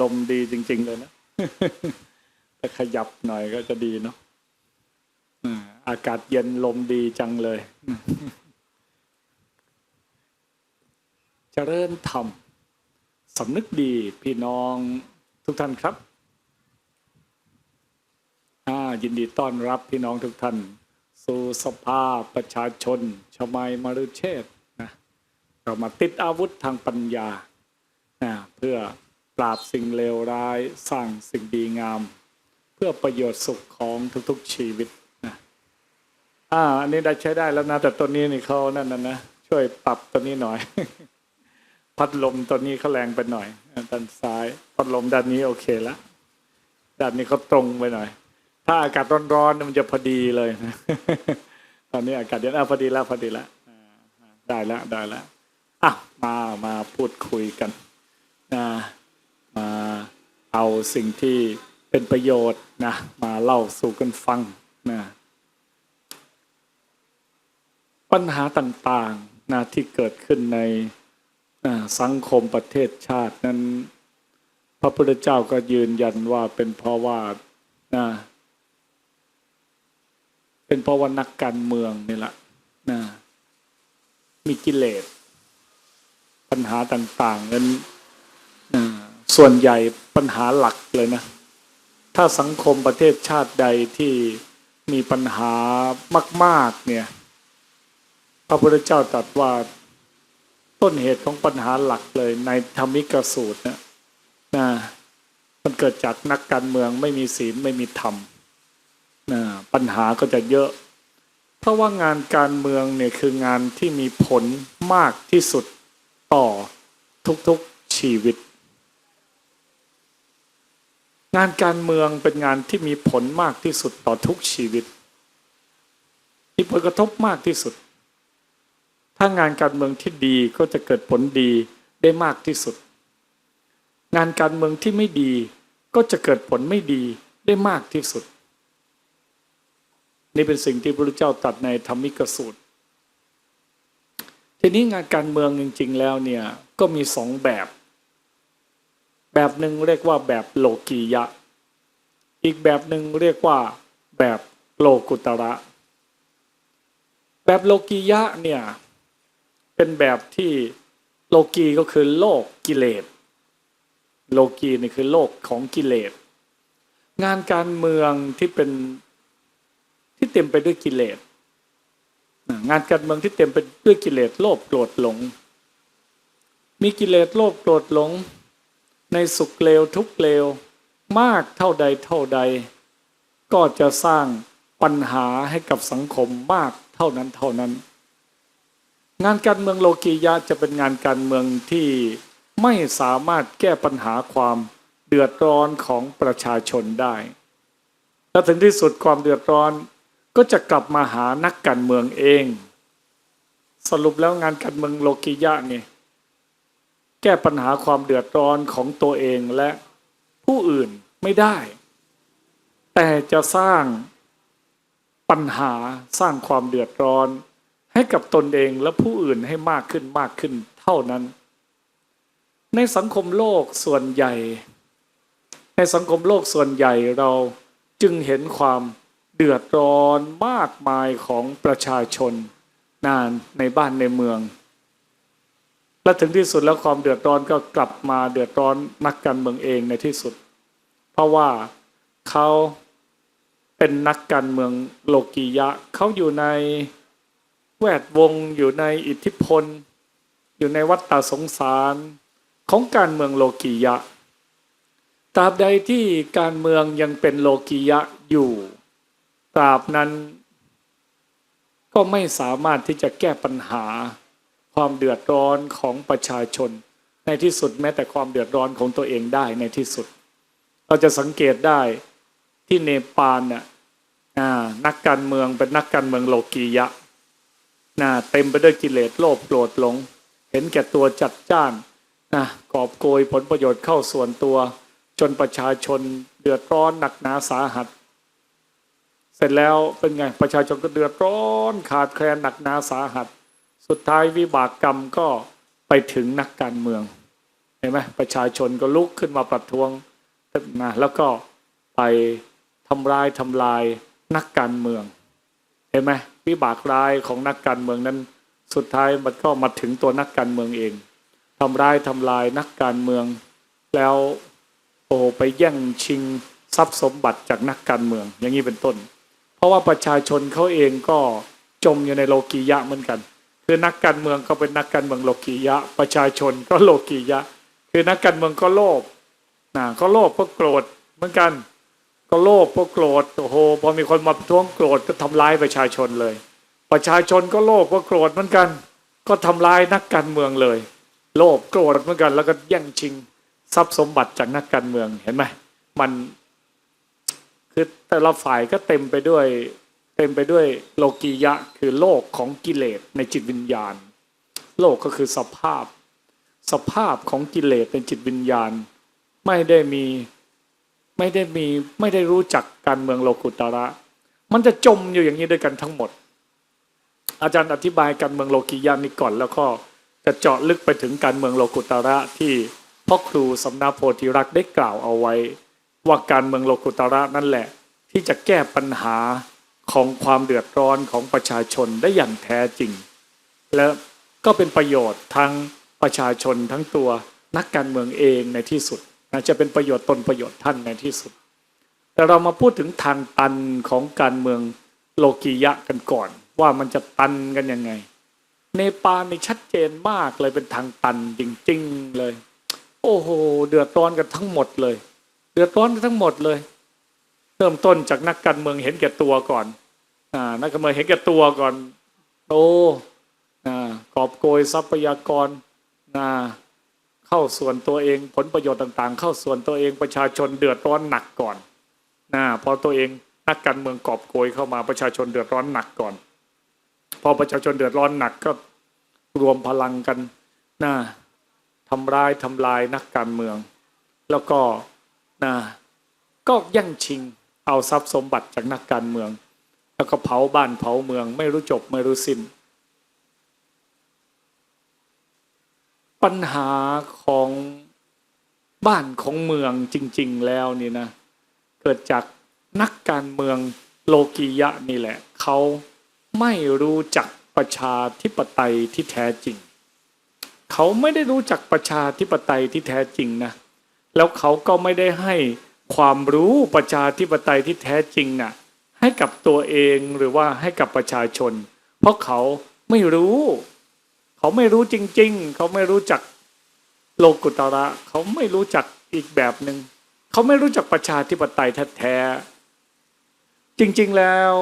ลมดีจริง ๆ เลยนะถ้าขยับหน่อยก็จะดีเนาะอากาศเย็นลมดีจังเลยเจริญธรรมสำนึกดีพี่น้องทุกท่านครับยินดีต้อนรับพี่น้องทุกท่าน สู่สภาประชาชนชมัยมรุเชษนะเรามาติดอาวุธทางปัญญานะเพื่อ ปราบสิ่งเลวร้ายสร้างสิ่งดีงาม เพื่อประโยชน์สุขของทุกๆชีวิตนะอ่าอันนี้ได้ใช้ได้แล้วนะแต่ตัวนี้นี่เขานั่นนะนะช่วยปรับตัวนี้หน่อย พัดลมตัวนี้เขาแรงไปหน่อยด้านซ้าย พัดลมด้านนี้โอเคแล้วด้านนี้เขาตรงไปหน่อย ถ้าอากาศร้อนๆมันจะพอดีเลยนะตอนนี้อากาศเย็นอะพอดีแล้วพอดีแล้วได้แล้วได้แล้วอะมามาพูดคุยกันนะ มาเอาสิ่งที่เป็นประโยชน์นะมาเล่าสู่กันฟังนะปัญหาต่างๆนะที่เกิดขึ้นในสังคมประเทศชาตินั้น พระพุทธเจ้าก็ยืนยันว่าเป็นเพราะว่านะเป็นเพราะว่านักการเมืองนี่แหละนะมีกิเลสปัญหาต่าง ๆ นั้น ส่วนใหญ่ปัญหาหลักเลยนะ ถ้าสังคมประเทศชาติใดที่มีปัญหามาก ๆ เนี่ย พระพุทธเจ้าตรัสว่าต้นเหตุของปัญหาหลักเลย ในธรรมิกสูตรนะนะมันเกิดจากนักการเมืองไม่มีศีลไม่มีธรรมนะปัญหาก็จะเยอะ เพราะว่างานการเมืองเนี่ยคืองานที่มีผลมากที่สุดต่อทุกๆชีวิต งานการเมืองเป็นงานที่มีผลมากที่สุดต่อทุกชีวิต มีผลกระทบมากที่สุด ถ้างานการเมืองที่ดีก็จะเกิดผลดีได้มากที่สุด งานการเมืองที่ไม่ดีก็จะเกิดผลไม่ดีได้มากที่สุด นี่เป็นสิ่งที่พระพุทธเจ้าตรัสในธรรมิกสูตร ทีนี้งานการเมืองจริง ๆ แล้วเนี่ยก็มีสองแบบ แบบหนึ่งเรียกว่าแบบโลกียะ อีกแบบหนึ่งเรียกว่าแบบโลกุตระ แบบโลกียะเนี่ยเป็นแบบที่โลกีก็คือโลกกิเลส โลกีนี่คือโลกของกิเลส งานการเมืองที่เป็นที่เต็มไปด้วยกิเลส งานการเมืองที่เต็มไปด้วยกิเลสโลภโกรธหลง มีกิเลสโลภโกรธหลง ในสุขเลวทุกเลวมากเท่าใดเท่าใด ก็จะสร้างปัญหาให้กับสังคมมากเท่านั้นเท่านั้น งานการเมืองโลกียะจะเป็นงานการเมืองที่ไม่สามารถแก้ปัญหาความเดือดร้อนของประชาชนได้ และถึงที่สุดความเดือดร้อนก็จะกลับมาหานักการเมืองเอง สรุปแล้วงานการเมืองโลกียะนี่ แก้ปัญหาความเดือดร้อนของตัวเองและผู้อื่นไม่ได้ แต่จะสร้างปัญหาสร้างความเดือดร้อน ให้กับตนเองและผู้อื่นให้มากขึ้นมากขึ้นเท่านั้น ในสังคมโลกส่วนใหญ่ ในสังคมโลกส่วนใหญ่เราจึงเห็นความเดือดร้อนมากมายของประชาชนนานในบ้านในเมือง และถึงที่สุดแล้วความเดือดร้อนก็กลับมาเดือดร้อนนักการเมืองเองในที่สุด เพราะว่าเขาเป็นนักการเมืองโลกียะเขาอยู่ในแวดวงอยู่ในอิทธิพล อยู่ในวัฏฏสงสารของการเมืองโลกียะตราบใดที่การเมืองยังเป็นโลกียะอยู่ ตราบนั้นก็ไม่สามารถที่จะแก้ปัญหา ความเดือดร้อนของประชาชน ในที่สุดแม้แต่ความเดือดร้อนของตัวเองได้ในที่สุด เราจะสังเกตได้ที่เนปาลน่ะนักการเมืองเป็นนักการเมืองโลกียะนะเต็มไปด้วยกิเลสโลภโกรธหลง เห็นแก่ตัวจัดจ้านนะกอบโกยผลประโยชน์เข้าส่วนตัว จนประชาชนเดือดร้อนหนักหนาสาหัส เสร็จแล้วเป็นไงประชาชนก็เดือดร้อนขาดแคลนหนักหนาสาหัส สุดท้ายวิบากกรรมก็ไปถึงนักการเมืองในห็นไหมประชาชนก็ลุกขึ้นมาประท้วงนะแล้วก็ไปทำร้ายทำลายนักการเมืองเห็นไหมวิบากร้ายของนักการเมืองนั้น สุดท้ายมันก็มาถึงตัวนักการเมืองเองทำร้ายทำลายนักการเมือง แล้วโอ้ไปแย่งชิงทรัพย์สมบัติจากนักการเมือง อย่างนี้เป็นต้น เพราะว่าประชาชนเขาเองก็จมอยู่ในโลกียะเหมือนกัน คือนักการเมืองก็เป็นนักการเมืองโลกียะ ประชาชนก็โลกียะ คือนักการเมืองก็โลภนะก็โลภก็โกรธเหมือนกัน ก็โลภก็โกรธโอ้โหพอมีคนมาท้วงโกรธก็ทำร้ายประชาชนเลย ประชาชนก็โลภก็โกรธเหมือนกัน ก็ทำร้ายนักการเมืองเลย โลภโกรธเหมือนกัน แล้วก็แย่งชิงทรัพย์สมบัติจากนักการเมืองเห็นไหมมันคือแต่ละฝ่ายก็เต็มไปด้วย เต็มไปด้วยโลกียะคือโลกของกิเลสในจิตวิญญาณ โลกก็คือสภาพ สภาพของกิเลสในจิตวิญญาณ ไม่ได้มีไม่ได้มีไม่ได้รู้จักการเมืองโลกุตระ มันจะจมอยู่อย่างนี้ด้วยกันทั้งหมด อาจารย์อธิบายการเมืองโลกียานี้ก่อนแล้วก็จะเจาะลึกไปถึงการเมืองโลกุตระที่พ่อครูสำนักโพธิรักษ์ได้กล่าวเอาไว้ ว่าการเมืองโลกุตระนั่นแหละ ที่จะแก้ปัญหา ของความเดือดร้อนของประชาชนได้อย่างแท้จริง และก็เป็นประโยชน์ทั้งประชาชนทั้งตัวนักการเมืองเองในที่สุดนะจะเป็นประโยชน์ตนประโยชน์ท่านในที่สุด แต่เรามาพูดถึงทางตันของการเมืองโลกียะกันก่อน ว่ามันจะตันกันยังไง เนปาลนี่ชัดเจนมากเลยเป็นทางตันจริง ๆเลย โอ้โห เดือดร้อนกันทั้งหมดเลย เดือดร้อนกันทั้งหมดเลย เริ่มต้นจากนักการเมืองเห็นแก่ตัวก่อนอ่านักการเมืองเห็นแก่ตัวก่อนโตอ่ากอบโกยทรัพยากรนะเข้าส่วนตัวเองผลประโยชน์ต่าง ๆ เข้าส่วนตัวเองประชาชนเดือดร้อนหนักก่อนนะพอตัวเองนักการเมืองกอบโกยเข้ามาประชาชนเดือดร้อนหนักก่อน พอประชาชนเดือดร้อนหนักก็รวมพลังกันนะทำร้ายทำลายนักการเมือง แล้วก็นะก็แย่งชิง เอาทรัพย์สมบัติจากนักการเมือง แล้วก็เผาบ้านเผาเมือง ไม่รู้จบไม่รู้สิ้น ปัญหาของบ้านของเมืองจริง ๆ แล้วนี่นะ เกิดจากนักการเมืองโลกียะนี่แหละ เขาไม่รู้จักประชาธิปไตยที่แท้จริง เขาไม่ได้รู้จักประชาธิปไตยที่แท้จริงนะ แล้วเขาก็ไม่ได้ให้ ความรู้ประชาธิปไตยที่แท้จริงน่ะให้กับตัวเองหรือว่าให้กับประชาชน เพราะเขาไม่รู้ เขาไม่รู้จริง ๆ เขาไม่รู้จักโลกุตระเขาไม่รู้จักอีกแบบหนึง่งเขาไม่รู้จักประชาธิปไตยแท้ๆจริงๆแล้ว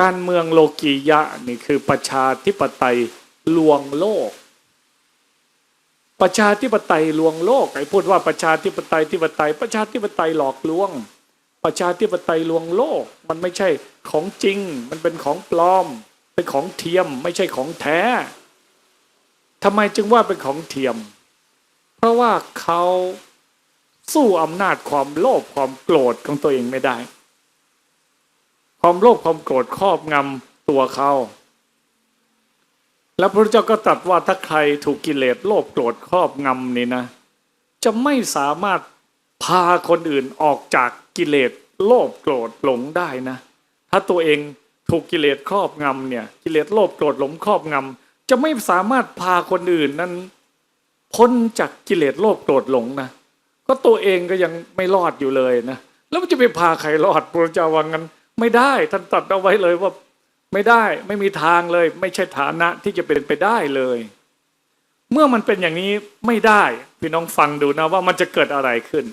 การเมืองโลกียะนี่คือประชาธิปไตยลวงโลก ประชาธิปไตยลวงโลกไอ้พูดว่าประชาธิปไตยธิปไตย ประชาธิปไตยหลอกลวง ประชาธิปไตยลวงโลก มันไม่ใช่ของจริง มันเป็นของปลอม เป็นของเทียม ไม่ใช่ของแท้ทำไมจึงว่าเป็นของเทียม เพราะว่าเขาสู้อำนาจความโลภความโกรธของตัวเองไม่ได้ ความโลภความโกรธครอบงำตัวเขา แล้วพระเจ้าก็ตรัสว่าถ้าใครถูกกิเลสโลภโกรธครอบงำนี่นะ จะไม่สามารถพาคนอื่นออกจากกิเลสโลภโกรธหลงได้นะ ถ้าตัวเองถูกกิเลสครอบงำเนี่ย กิเลสโลภโกรธหลงครอบงำจะไม่สามารถพาคนอื่นนั้น พ้นจากกิเลสโลภโกรธหลงนะก็ตัวเองก็ยังไม่รอดอยู่เลยนะแล้วมันจะไปพาใครรอดพระเจ้าว่างั้น ไม่ได้ท่านตรัสเอาไว้เลยว่า ไม่ได้ไม่มีทางเลย ไม่ใช่ฐานะที่จะเป็นไปได้เลย เมื่อมันเป็นอย่างนี้ไม่ได้พี่น้องฟังดูนะว่ามันจะเกิดอะไรขึ้น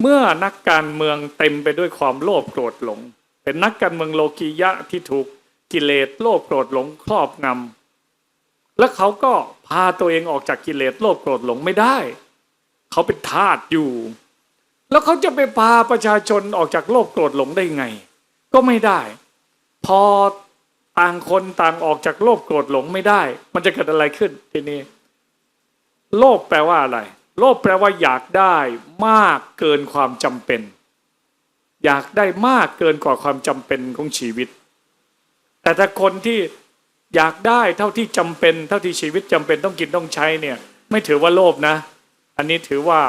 เมื่อนักการเมืองเต็มไปด้วยความโลภโกรธหลง เป็นนักการเมืองโลกียะที่ถูกกิเลสโลภโกรธหลงครอบงำแล้วเขาก็พาตัวเองออกจากกิเลสโลภโกรธหลงไม่ได้ เขาเป็นทาสอยู่ แล้วเขาจะไปพาประชาชนออกจากโลภโกรธหลงได้ไง ก็ไม่ได้ พอ ต่างคนต่างออกจากโลภโกรธหลงไม่ได้ มันจะเกิดอะไรขึ้นทีนี้ โลภแปลว่าอะไร โลภแปลว่าอยากได้มากเกินความจำเป็น อยากได้มากเกินกว่าความจำเป็นของชีวิต แต่ถ้าคนที่อยากได้เท่าที่จำเป็น เท่าที่ชีวิตจำเป็นต้องกินต้องใช้เนี่ย ไม่ถือว่าโลภนะ อันนี้ถือว่า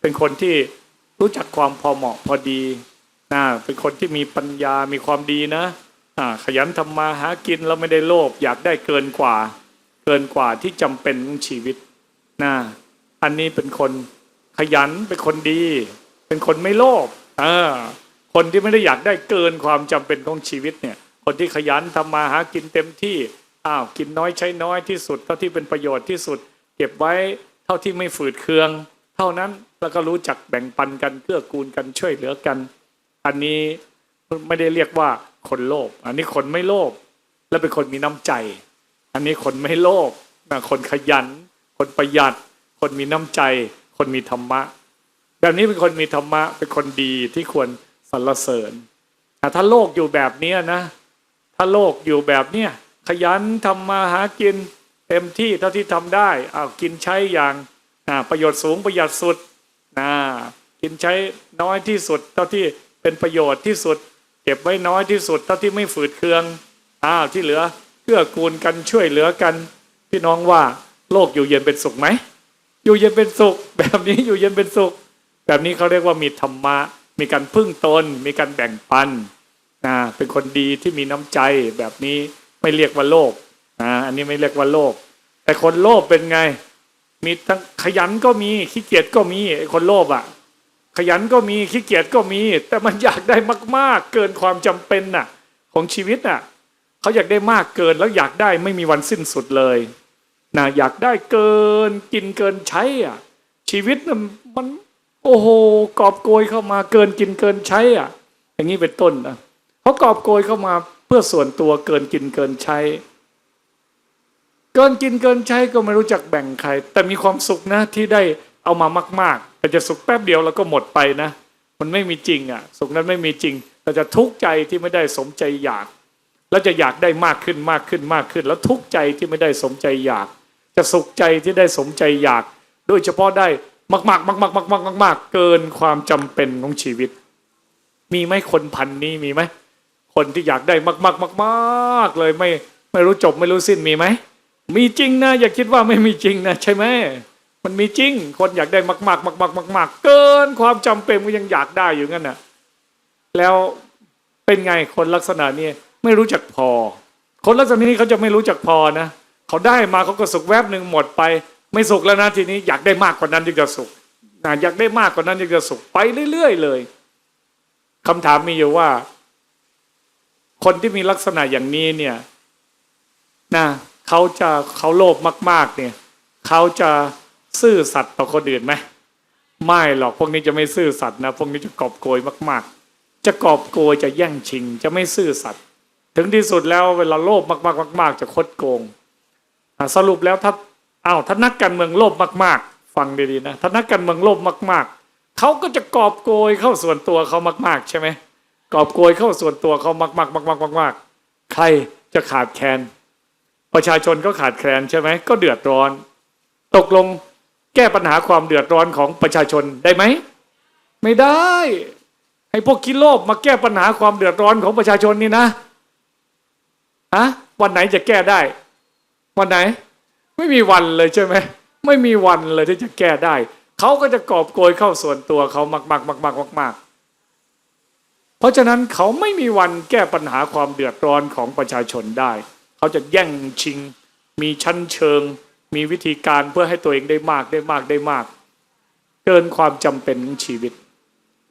เป็นคนที่รู้จักความพอเหมาะพอดีนะเป็นคนที่มีปัญญามีความดีนะ ขยันทำมาหากินแล้วไม่ได้โลภอยากได้เกินกว่า เกินกว่าที่จำเป็นของชีวิตนะอันนี้เป็นคนขยันเป็นคนดี เป็นคนไม่โลภอ่าคนที่ไม่ได้อยากได้เกินความจำเป็นของชีวิตเนี่ย คนที่ขยันทำมาหากินเต็มที่อ้าวกินน้อยใช้น้อยที่สุด เท่าที่เป็นประโยชน์ที่สุด เก็บไว้เท่าที่ไม่ฝืดเคือง เท่านั้นแล้วก็รู้จักแบ่งปันกันเกื้อกูลกันช่วยเหลือกัน อันนี้ไม่ได้เรียกว่า คนโลภอันนี้คนไม่โลภและเป็นคนมีน้ำใจ อันนี้คนไม่โลภคนขยัน คนประหยัด คนมีน้ำใจ คนมีธรรมะ แบบนี้เป็นคนมีธรรมะ เป็นคนดีที่ควรสรรเสริญถ้าโลกอยู่แบบนี้นะ ถ้าโลกอยู่แบบเนี้ยขยันทำมาหากิน เต็มที่เท่าที่ทำได้อากินใช้อย่างประโยชน์สูงประหยัดสุดนะกินใช้น้อยที่สุด เท่าที่เป็นประโยชน์ที่สุด ก็บไว้น้อยที่สุดเท่าที่ไม่ฝืดเคืองอ้าวที่เหลือเกื้อกูลกันช่วยเหลือกัน พี่น้องว่าโลกอยู่เย็นเป็นสุขไหมอยู่เย็นเป็นสุข แบบนี้อยู่เย็นเป็นสุข แบบนี้เขาเรียกว่ามีธรรมะ มีการพึ่งตน มีการแบ่งปันนะเป็นคนดีที่มีน้ำใจแบบนี้ไม่เรียกว่าโลภอ่าอันนี้ไม่เรียกว่าโลภแต่คนโลภเป็นไง มีทั้งขยันก็มีขี้เกียจก็มีไอ้คนโลภอะ ขยันก็มีขี้เกียจก็มี แต่มันอยากได้มาก ๆ เกินความจำเป็นน่ะ ของชีวิตน่ะเขาอยากได้มากเกินแล้วอยากได้ไม่มีวันสิ้นสุดเลยนะอยากได้เกินกินเกินใช้อะ ชีวิตน่ะมันโอ้โหกอบโกยเข้ามาเกินกินเกินใช้อะ อย่างนี้เป็นต้นนะเขากอบโกยเข้ามาเพื่อส่วนตัวเกินกินเกินใช้ เกินกินเกินใช้ก็ไม่รู้จักแบ่งใคร แต่มีความสุขนะที่ได้ เอามามากๆแต่จะสุขแป๊บเดียวแล้วก็หมดไปนะ มันไม่มีจริงอะ สุขนั้นไม่มีจริง เราจะทุกข์ใจที่ไม่ได้สมใจอยาก แล้วจะอยากได้มากขึ้นมากขึ้นมากขึ้น แล้วทุกข์ใจที่ไม่ได้สมใจอยาก จะสุขใจที่ได้สมใจอยาก โดยเฉพาะได้มากๆมากๆมากมากมากเกินความจำเป็นของชีวิต มีไหมคนพันนี้มีไหมคนที่อยากได้มากๆมากๆเลยไม่ไม่รู้จบไม่รู้สิ้นมีไหมมีจริงนะอย่าคิดว่าไม่มีจริงนะใช่ไหม มันมีจริง คนอยากได้มากๆมากๆมากๆเกินความจำเป็นก็ยังอยากได้อยู่งั้นน่ะ แล้วเป็นไงคนลักษณะนี้ไม่รู้จักพอ คนลักษณะนี้เขาจะไม่รู้จักพอนะเขาได้มาเขาก็สุขแวบหนึ่งหมดไป ไม่สุขแล้วนะทีนี้อยากได้มากกว่านั้นจึงจะสุขอยากได้มากกว่านั้นจึงจะสุขไปเรื่อยๆเลยคำถามมีอยู่ว่า คนที่มีลักษณะอย่างนี้เนี่ยนะเขาจะเขาโลภมาก ๆ เนี่ยเขาจะ ซื่อสัตย์ต่อคนอื่นไหมไม่หรอกพวกนี้จะไม่ซื่อสัตย์นะพวกนี้จะกอบโกยมาก ๆ จะกอบโกยจะแย่งชิง จะไม่ซื่อสัตย์ถึงที่สุดแล้วเวลาโลภมากๆมาก ๆ จะคดโกงสรุปแล้วถ้าอ้าวถ้านักการเมืองโลภมาก ๆ ฟังดีๆนะถ้านักการเมืองโลภมาก ๆเขาก็จะกอบโกยเข้าส่วนตัวเขามาก ๆ ใช่ไหมกอบโกยเข้าส่วนตัวเขามากๆมากๆมากๆใครจะขาดแคลนประชาชนก็ขาดแคลนใช่ไหมก็เดือดร้อน ตกลง แก้ปัญหาความเดือดร้อนของประชาชนได้ไหม ไม่ได้ ให้พวกคิดโลภมาแก้ปัญหาความเดือดร้อนของประชาชนนี่นะอะวันไหนจะแก้ได้ วันไหน ไม่มีวันเลยใช่ไหมไม่มีวันเลยที่จะแก้ได้ เขาก็จะกอบโกยเข้าส่วนตัวเขามากๆมากๆมากมากเพราะฉะนั้นเขาไม่มีวันแก้ปัญหาความเดือดร้อนของประชาชนได้ เขาจะแย่งชิง มีชั้นเชิง มีวิธีการเพื่อให้ตัวเองได้มากได้มากได้มาก เกินความจำเป็นของชีวิต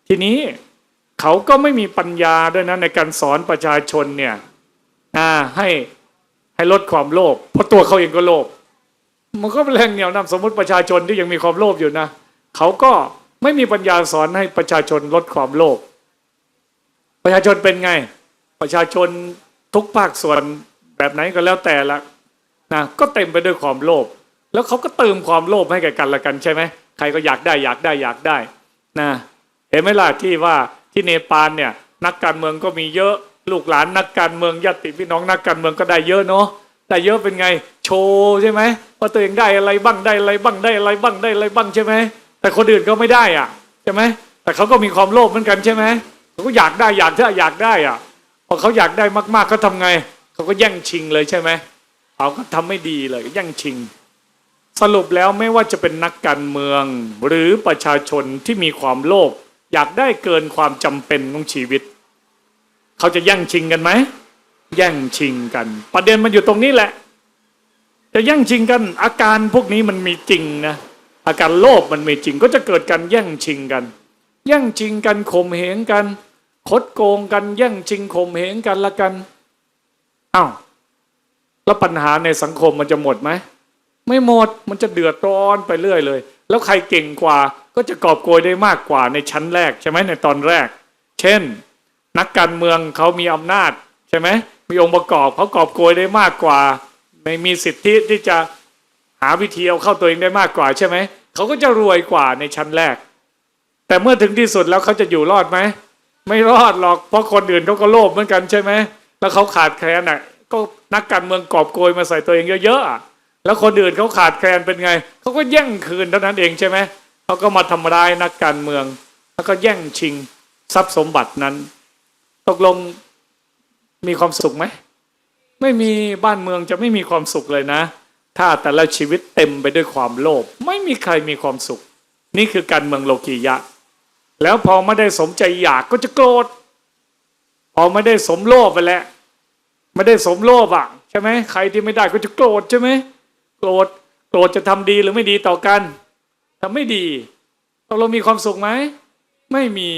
ทีนี้เขาก็ไม่มีปัญญาด้วยนะในการสอนประชาชนเนี่ยให้ให้ลดความโลภเพราะตัวเขาเองก็โลภมันก็เป็นแรงเหนี่ยวนำสมมติประชาชนที่ยังมีความโลภอยู่นะเขาก็ไม่มีปัญญาสอนให้ประชาชนลดความโลภประชาชนเป็นไง ประชาชนทุกภาคส่วนแบบไหนก็แล้วแต่ละ นะก็เต็มไปด้วยความโลภแล้วเขาก็เติมความโลภให้แก่กันละกันใช่ไหมใครก็อยากได้อยากได้อยากได้นะเห็นไหมล่ะที่ว่าที่เนปาลเนี่ยนักการเมืองก็มีเยอะลูกหลานนักการเมืองญาติพี่น้องนักการเมืองก็ได้เยอะเนาะได้เยอะเป็นไงโชว์ใช่ไหมว่าตัวเองได้อะไรบ้างได้อะไรบ้างได้อะไรบ้างได้อะไรบ้างใช่ไหมแต่คนอื่นก็ไม่ได้อะใช่ไหมแต่เขาก็มีความโลภเหมือนกันใช่ไหมเขาก็อยากได้อยากเถ้าอยากได้อะพอเขาอยากได้มากๆเขาทำไงเขาก็แย่งชิงเลยใช่ไหม เขาก็ทำไม่ดีเลยแย่งชิง สรุปแล้วไม่ว่าจะเป็นนักการเมือง หรือประชาชนที่มีความโลภอยากได้เกินความจำเป็นของชีวิต เขาจะแย่งชิงกันไหมแย่งชิงกัน ประเด็นมันอยู่ตรงนี้แหละ จะแย่งชิงกัน อาการพวกนี้มันมีจริงนะอาการโลภมันมีจริงก็จะเกิดการแย่งชิงกัน แย่งชิงกันข่มเหงกัน คดโกงกัน แย่งชิงข่มเหงกันละกันอ้าว แล้วปัญหาในสังคมมันจะหมดไหมไม่หมดมันจะเดือดร้อนไปเรื่อยเลย แล้วใครเก่งกว่าก็จะกอบโกยได้มากกว่าในชั้นแรกใช่ไหมในตอนแรก เช่น นักการเมืองเขามีอำนาจใช่ไหมมีองค์ประกอบเขากอบโกยได้มากกว่าไม่มีสิทธิที่จะหาวิธีเอาเข้าตัวเองได้มากกว่าใช่ไหมเขาก็จะรวยกว่าในชั้นแรก แต่เมื่อถึงที่สุดแล้วเขาจะอยู่รอดไหมไม่รอดหรอกเพราะคนอื่นเขาก็โลภเหมือนกันใช่ไหมแล้วเขาขาดแคลนอะ ก็นักการเมืองกอบโกยมาใส่ตัวเองเยอะๆแล้วคนอื่นเขาขาดแคลนเป็นไงเขาก็แย่งคืนเท่านั้นเองใช่ไหมเขาก็มาทำร้ายนักการเมือง แล้วก็แย่งชิงทรัพย์สมบัตินั้น ตกลงมีความสุขไหมไม่มีบ้านเมืองจะไม่มีความสุขเลยนะ ถ้าแต่ละชีวิตเต็มไปด้วยความโลภไม่มีใครมีความสุข นี่คือการเมืองโลกียะ แล้วพอไม่ได้สมใจอยากก็จะโกรธพอไม่ได้สมโลภไปแล้ว ไม่ได้สมโลภอะใช่ไหมใครที่ไม่ได้ก็จะโกรธใช่ไหมโกรธโกรธจะทำดีหรือไม่ดีต่อกันทำไม่ดีตกลงมีความสุขไหมไม่มี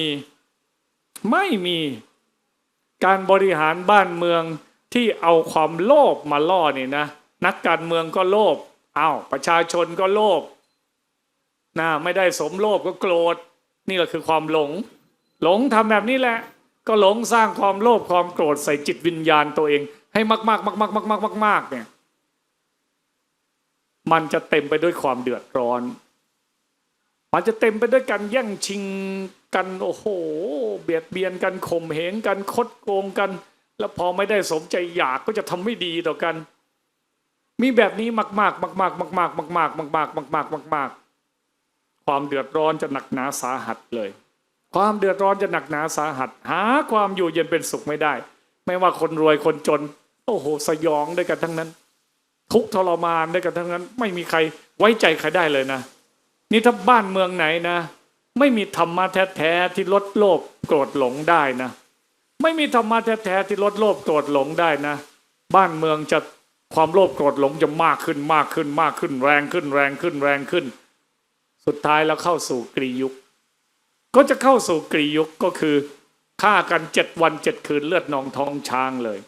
ไม่มี การบริหารบ้านเมืองที่เอาความโลภมาล่อเนี่ยนะนักการเมืองก็โลภอ้าวประชาชนก็โลภนะไม่ได้สมโลภก็โกรธนี่แหละคือความหลง หลงทำแบบนี้แหละ ก็หลงสร้างความโลภความโกรธใส่จิตวิญญาณตัวเอง ให้มากๆมากๆมากๆมากมากเนี่ย มันจะเต็มไปด้วยความเดือดร้อน มันจะเต็มไปด้วยการแย่งชิงกันโอ้โห เบียดเบียนกันข่มเหงกันคดโกงกัน แล้วพอไม่ได้สมใจอยากก็จะทำไม่ดีต่อกัน มีแบบนี้มากๆมากๆมากมากมากมากมากมากมากความเดือดร้อนจะหนักหนาสาหัสเลย ความเดือดร้อนจะหนักหนาสาหัส หาความอยู่เย็นเป็นสุขไม่ได้ ไม่ว่าคนรวยคนจน โอ้โห สยองด้วยกันทั้งนั้น ทุกทรมานด้วยกันทั้งนั้น ไม่มีใครไว้ใจใครได้เลยนะ นี่ถ้าบ้านเมืองไหนนะ ไม่มีธรรมะแท้ๆที่ลดโลภโกรธหลงได้นะ ไม่มีธรรมะแท้ๆที่ลดโลภโกรธหลงได้นะ บ้านเมืองจะความโลภโกรธหลงจะมากขึ้นมากขึ้นมากขึ้นแรงขึ้นแรงขึ้นแรงขึ้น สุดท้ายแล้วเข้าสู่กรียุค ก็จะเข้าสู่กรียุคก็คือฆ่ากันเจ็ดวันเจ็ดคืนเลือดนองท้องช้างเลย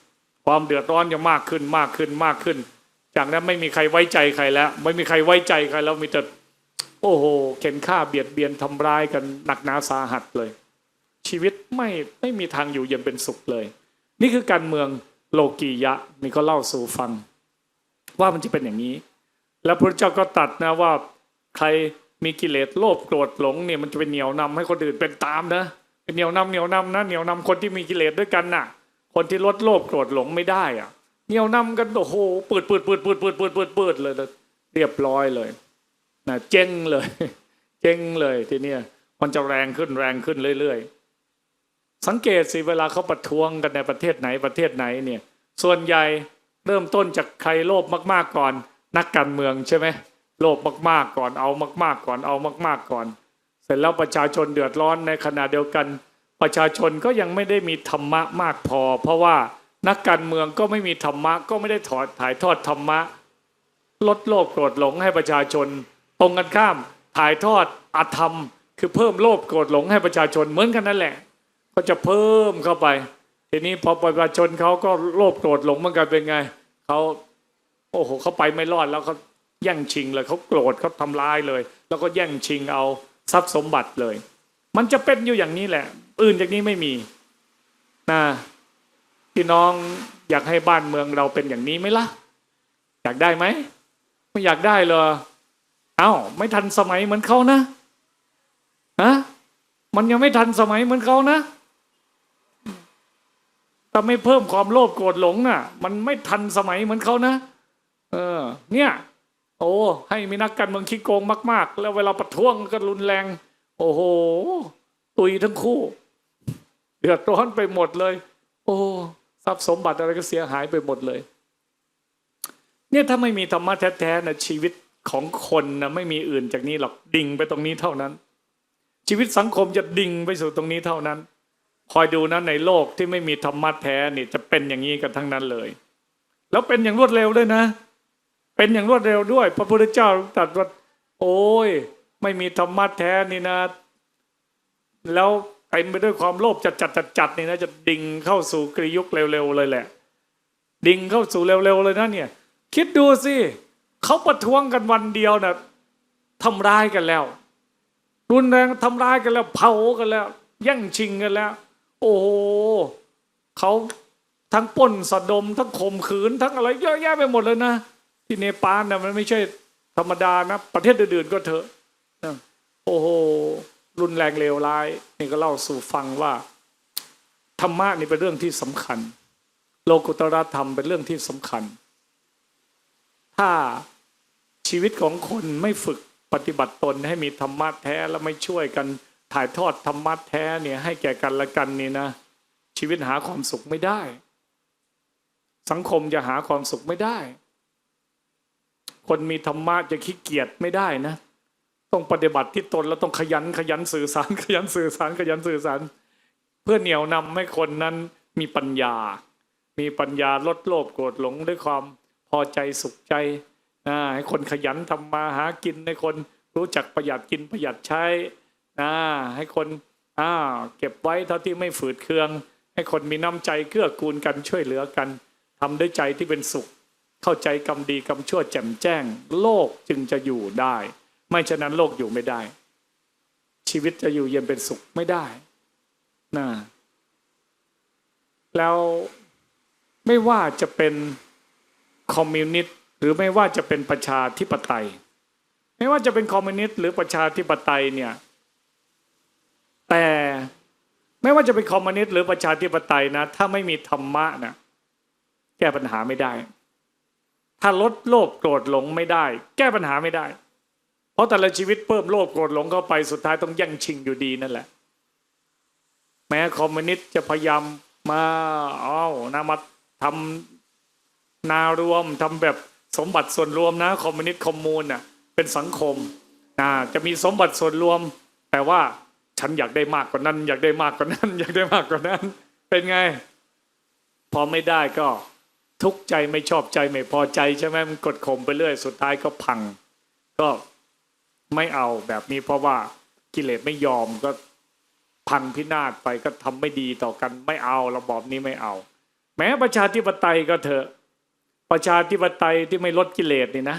ความเดือดร้อนจะมากขึ้นมากขึ้นมากขึ้น จากนั้นไม่มีใครไว้ใจใครแล้ว ไม่มีใครไว้ใจใครแล้วมีแต่โอ้โหเข็นฆ่าเบียดเบียนทำร้ายกันหนักหนาสาหัสเลย ชีวิตไม่ไม่มีทางอยู่เย็นเป็นสุขเลย นี่คือการเมืองโลกียะนี่ก็เล่าสู่ฟัง ว่ามันจะเป็นอย่างนี้ แล้วพระเจ้าก็ตัดนะว่าใคร มีกิเลสโลภโกรธหลงเนี่ยมันจะเป็นเหนี่ยวนำให้คนอื่นเป็นตามนะเป็นเหนี่ยวนำเหนี่ยวนำนะเหนี่ยวนำคนที่มีกิเลสด้วยกันน่ะ คนที่ลดโลภโกรธหลงไม่ได้อะเหนี่ยวนำกันโอ้โหปืดปืดปืดปืดปืดปืดปืดปืดเลยเรียบร้อยเลยนะเจ๊งเลย เจ๊งเลยทีเนี้ยมันจะแรงขึ้นแรงขึ้นเรื่อยๆ สังเกตสิเวลาเขาประท้วงกันในประเทศไหนประเทศไหนเนี่ย ส่วนใหญ่เริ่มต้นจากใครโลภมากๆก่อนนักการเมืองใช่ไหม โลภมากๆก่อนเอามาก ๆ ก่อนเอามาก ๆก่อน เสร็จแล้วประชาชนเดือดร้อนในขณะเดียวกัน ประชาชนก็ยังไม่ได้มีธรรมะมากพอ เพราะว่านักการเมืองก็ไม่มีธรรมะก็ไม่ได้ถอดถ่ายทอดธรรมะ ลดโลภโกรธหลงให้ประชาชน ตรงกันข้ามถ่ายทอดอธรรม คือเพิ่มโลภโกรธหลงให้ประชาชนเหมือนกันนั่นแหละ ก็จะเพิ่มเข้าไป ทีนี้พอประชาชนเขาก็โลภโกรธหลงเหมือนกันเป็นไงเขาโอ้โหเขาไปไม่รอดแล้วเขา แย่งชิงเลยเขาโกรธเขาทำลายเลย แล้วก็แย่งชิงเอาทรัพย์สมบัติเลย มันจะเป็นอยู่อย่างนี้แหละ อื่นจากนี้ไม่มีนะพี่น้องอยากให้บ้านเมืองเราเป็นอย่างนี้ไหมล่ะ อยากได้ไหมไม่อยากได้เลยเอ้าไม่ทันสมัยเหมือนเขานะฮะมันยังไม่ทันสมัยเหมือนเขานะถ้าไม่เพิ่มความโลภโกรธหลงน่ะ มันไม่ทันสมัยเหมือนเขานะ เออ เนี่ย โอ้ให้มีนักการเมืองขี้โกงมาก ๆ แล้วเวลาประท้วงก็รุนแรง โอ้โห ตุยทั้งคู่ เดือดร้อนไปหมดเลย โอ้ทรัพย์สมบัติอะไรก็เสียหายไปหมดเลย เนี่ยถ้าไม่มีธรรมะแท้ๆนะชีวิตของคนนะไม่มีอื่นจากนี้หรอกดิ่งไปตรงนี้เท่านั้น ชีวิตสังคมจะดิ่งไปสู่ตรงนี้เท่านั้นคอยดูนะในโลกที่ไม่มีธรรมะแท้นี่จะเป็นอย่างนี้กันทั้งนั้นเลย แล้วเป็นอย่างรวดเร็วด้วยนะ เป็นอย่างรวดเร็วด้วย พระพุทธเจ้าตรัสว่าโอ้ย ไม่มีธรรมะแท้นี่นะ แล้วเต็มไปด้วยความโลภจัดจัดจัดจัดนี่นะจะดิ่งเข้าสู่กริยุคเร็วๆเลยแหละ ดิ่งเข้าสู่เร็วๆเลยนะเนี่ย คิดดูสิเขาประท้วงกันวันเดียวนะทำร้ายกันแล้ว รุนแรงทำร้ายกันแล้ว เผากันแล้วแย่งชิงกันแล้ว โอ้โหเขาทั้งปล้นสะดมทั้งข่มขืนทั้งอะไรเยอะแยะไปหมดเลยนะ ที่เนปาลนะมันไม่ใช่ธรรมดานะ ประเทศอื่นๆก็เถอะนะโอ้โหรุนแรงเลวร้าย นี่ก็เล่าสู่ฟังว่า ธรรมะนี่เป็นเรื่องที่สำคัญ โลกุตรธรรมเป็นเรื่องที่สำคัญ ถ้าชีวิตของคนไม่ฝึกปฏิบัติตนให้มีธรรมะแท้แล้วไม่ช่วยกันถ่ายทอดธรรมะแท้เนี่ยให้แก่กันและกันนี่นะ ชีวิตหาความสุขไม่ได้ สังคมจะหาความสุขไม่ได้ คนมีธรรมะจะขี้เกียจไม่ได้นะ ต้องปฏิบัติที่ตนแล้วต้องขยันขยันสื่อสาร ขยันสื่อสารขยันสื่อสาร เพื่อเหนี่ยวนำให้คนนั้นมีปัญญา มีปัญญาลดโลภโกรธหลงด้วยความพอใจสุขใจนะให้คนขยันทำมาหากินให้คนรู้จักประหยัดกินประหยัดใช้นะให้คนอ่าเก็บไว้เท่าที่ไม่ฝืดเคือง ให้คนมีน้ำใจเกื้อกูลกันช่วยเหลือกันทำด้วยใจที่เป็นสุข เข้าใจกรรมดีกรรมชั่วแจ่มแจ้ง โลกจึงจะอยู่ได้ ไม่ฉะนั้นโลกอยู่ไม่ได้ ชีวิตจะอยู่เย็นเป็นสุขไม่ได้นะแล้วไม่ว่าจะเป็นคอมมิวนิสต์หรือไม่ว่าจะเป็นประชาธิปไตย ไม่ว่าจะเป็นคอมมิวนิสต์หรือประชาธิปไตยเนี่ยแต่ไม่ว่าจะเป็นคอมมิวนิสต์หรือประชาธิปไตยนะ ถ้าไม่มีธรรมะนะแก้ปัญหาไม่ได้ ถ้าลดโลภโกรธหลงไม่ได้ แก้ปัญหาไม่ได้ เพราะแต่ละชีวิตเพิ่มโลภโกรธหลงเข้าไปสุดท้ายต้องแย่งชิงอยู่ดีนั่นแหละ แม้คอมมิวนิสต์จะพยายามมาเอานะมาทำนารวมทำแบบสมบัติส่วนรวมนะคอมมิวนิสต์คอมมูนน่ะเป็นสังคมนะจะมีสมบัติส่วนรวม แต่ว่าฉันอยากได้มากกว่านั้น อยากได้มากกว่านั้น อยากได้มากกว่านั้น เป็นไง พอไม่ได้ก็ ทุกข์ใจไม่ชอบใจไม่พอใจใช่ไหมมันกดข่มไปเรื่อย สุดท้ายก็พัง ก็ไม่เอาแบบนี้เพราะว่ากิเลสไม่ยอมก็พังพินาศไปก็ทำไม่ดีต่อกันไม่เอาระบอบนี้ไม่เอา แม้ประชาธิปไตยก็เถอะ ประชาธิปไตยที่ไม่ลดกิเลสนี่นะ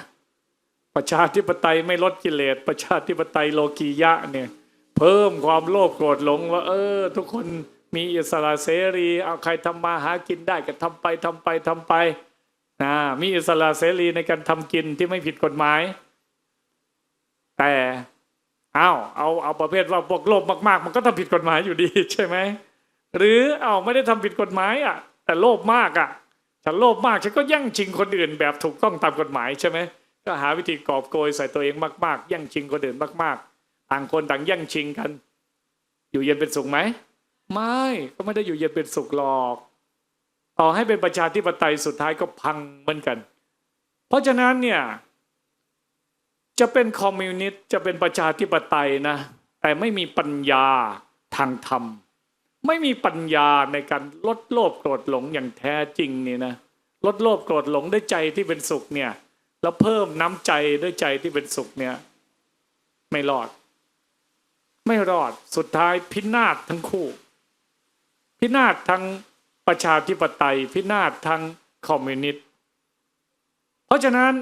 ประชาธิปไตยไม่ลดกิเลส ประชาธิปไตยโลกียะเนี่ย เพิ่มความโลภโกรธหลงว่า เออ ทุกคน มีอิสระเสรีเอาใครทำมาหากินได้ก็ทำไปทำไปทำไปนะมีอิสระเสรีในการทำกินที่ไม่ผิดกฎหมาย แต่เอาเอาเอาประเภทว่าพวกโลภมาก ๆ มันก็ทำผิดกฎหมายอยู่ดีใช่ไหมหรือเอาไม่ได้ทำผิดกฎหมายอะ แต่โลภมากอะฉันโลภมากฉันก็แย่งชิงคนอื่นแบบถูกต้องตามกฎหมายใช่ไหมก็หาวิธีกอบโกยใส่ตัวเองมากๆแย่งชิงคนอื่นมาก ๆ ต่างคนต่างแย่งชิงกัน อยู่เย็นเป็นสุขไหม ไม่ก็ไม่ได้อยู่เย็นเป็นสุขหรอก ต่อให้เป็นประชาธิปไตยสุดท้ายก็พังเหมือนกัน เพราะฉะนั้นเนี่ย จะเป็นคอมมิวนิสต์จะเป็นประชาธิปไตยนะ แต่ไม่มีปัญญาทางธรรม ไม่มีปัญญาในการลดโลภโกรธหลงอย่างแท้จริงนี่นะลดโลภโกรธหลงด้วยใจที่เป็นสุขเนี่ย แล้วเพิ่มน้ำใจด้วยใจที่เป็นสุขเนี่ย ไม่รอด ไม่รอดสุดท้ายพินาศทั้งคู่ พินาศทั้งประชาธิปไตย พินาศทั้งคอมมิวนิสต์เพราะฉะนั้น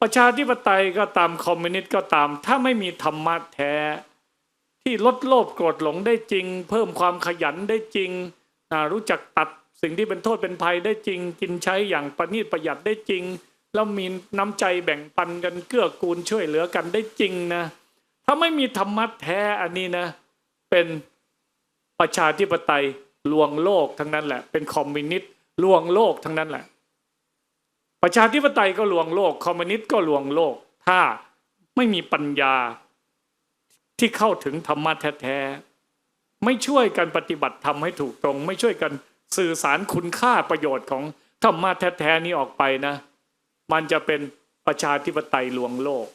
ประชาธิปไตยก็ตามคอมมิวนิสต์ก็ตาม ถ้าไม่มีธรรมะแท้ ที่ลดโลภโกรธหลงได้จริง เพิ่มความขยันได้จริงรู้จักตัดสิ่งที่เป็นโทษเป็นภัยได้จริง กินใช้อย่างประณีตประหยัดได้จริง แล้วมีน้ำใจแบ่งปันกันเกื้อกูลช่วยเหลือกันได้จริงนะ ถ้าไม่มีธรรมะแท้อันนี้นะ เป็นประชาธิปไตย ลวงโลกทั้งนั้นแหละ เป็นคอมมิวนิสต์ลวงโลกทั้งนั้นแหละ ประชาธิปไตยก็ลวงโลก คอมมิวนิสต์ก็ลวงโลก ถ้าไม่มีปัญญาที่เข้าถึงธรรมะแท้ๆไม่ช่วยกันปฏิบัติธรรมให้ถูกตรง ไม่ช่วยกันสื่อสารคุณค่าประโยชน์ของธรรมะแท้ๆนี้ออกไปนะ มันจะเป็นประชาธิปไตยลวงโลก